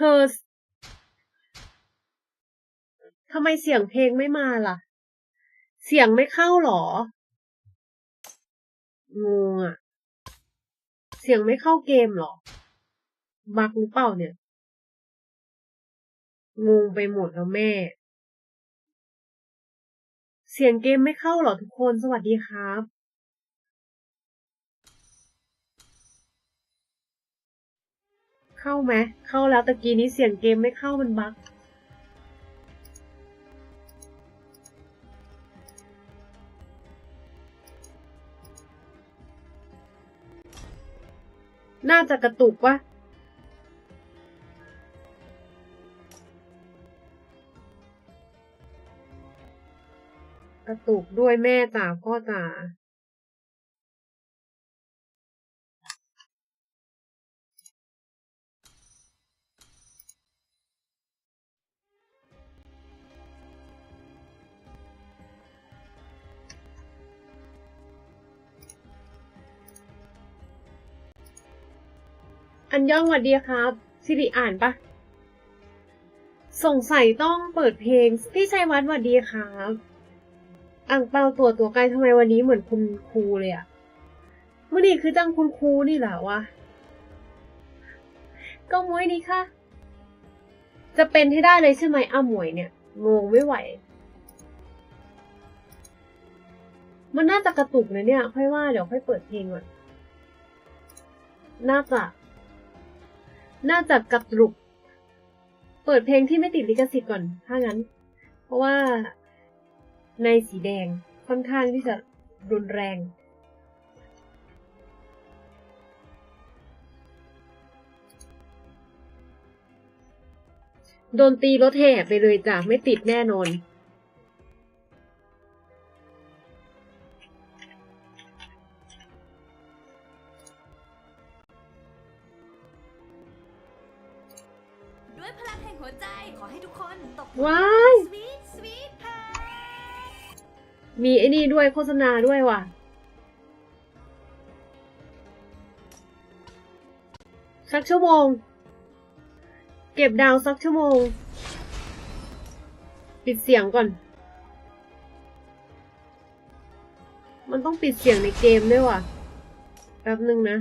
เธอทำไมเสียงเพลงไม่มาล่ะ เสียงไม่เข้าหรองงอะเสียงไม่เข้าเกมหรอ บักหรือเปล่าเนี่ย งงไปหมดแล้วแม่ เสียงเกมไม่เข้าหรอทุกคน สวัสดีครับ เข้าไหมเข้าแล้วตะกี้นี้เสียงเกมไม่เข้ามันบั๊กน่าจะกระตุกวะกระตุกด้วยแม่จ๋าพ่อจ๋า อันย่องสวัสดีครับสิริอ่านปะสงสัยต้องเปิดเพลง พี่ชัยวัฒน์สวัสดีครับอ่างเปาตัวตัวไกลทำไมวันนี้เหมือนคุณครูเลยอะเมื่อนี้คือจังคุณครูนี่แหละวะก็มวยนี่ค่ะ จะเป็นให้ได้เลยใช่ไหมอ้ามวยเนี่ยงงไม่ไหว มันน่าจะกระตุกนะเนี่ย ค่อยว่าเดี๋ยวค่อยเปิดเพลงก่อนน่าจะ น่าจะกระตุก เปิดเพลงที่ไม่ติดลิขสิทธิ์ก่อน ถ้างั้น เพราะว่าในสีแดงค่อนข้างที่จะรุนแรง โดนตีรถแห่ไปเลยจ้ะ ไม่ติดแน่นอน ด้วยพลังแห่งหัวใจ ขอให้ทุกคนตกว้ายสวีทสวีทค่ะ มีไอ้นี่ด้วยโฆษณาด้วยว่ะ สักชั่วโมง เก็บดาวสักชั่วโมง ปิดเสียงก่อน มันต้องปิดเสียงในเกมด้วยว่ะ แป๊บนึงนะ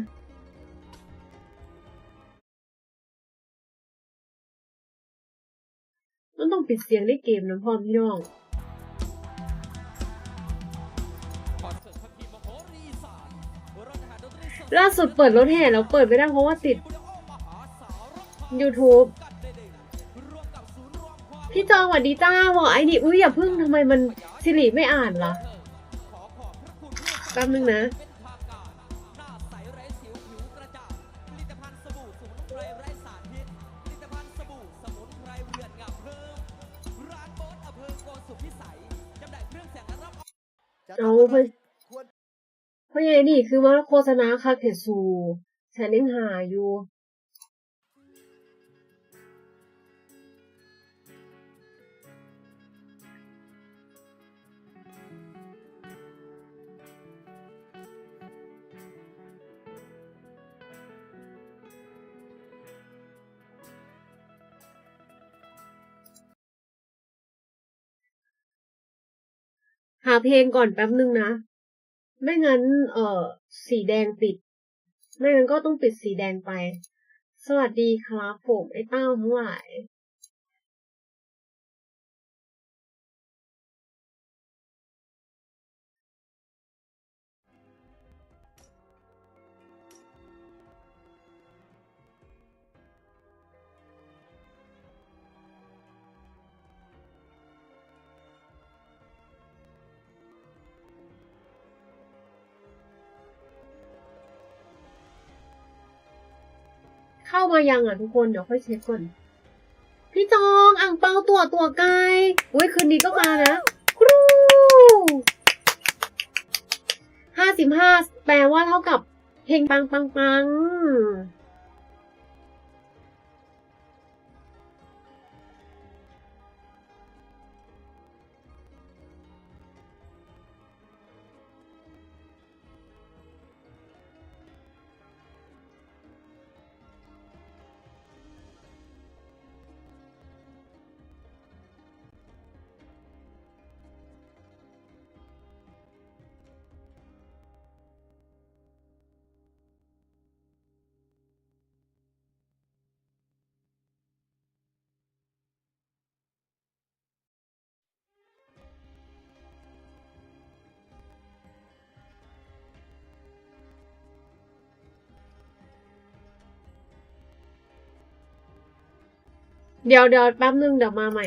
ปิดเสียงในเกมนะพ่อพี่น้องล่าสุดเปิดรถแห่แล้วเปิดไม่ได้เพราะว่าติด YouTube พี่จองสวัสดีจ้าบอกไอ้นี่อุ้ยอย่าพึ่งทำไมมันสิริไม่อ่านล่ะแป๊บนึงนะ เอาไปเพราะยังนี่คือว่าโฆษณาคาเทสูฉันยังหาอยู่ หาเพลงก่อนแป๊บนึงนะ ไม่งั้น เอ่อ สีแดงปิด ไม่งั้นก็ต้องปิดสีแดงไป สวัสดีครับผมไอ้เต้าทั้งหลาย เข้ามายังอะทุกคนเดี๋ยวค่อยเช็คก่อน พี่จองอ่างเปาตัวตัวไกลอุ้ยคืนนี้ก็มานะครูห้าสิบห้าแปลว่าเท่ากับเพลงปังปังปัง เดี๋ยวเดี๋ยวแป๊บนึงเดี๋ยวมาใหม่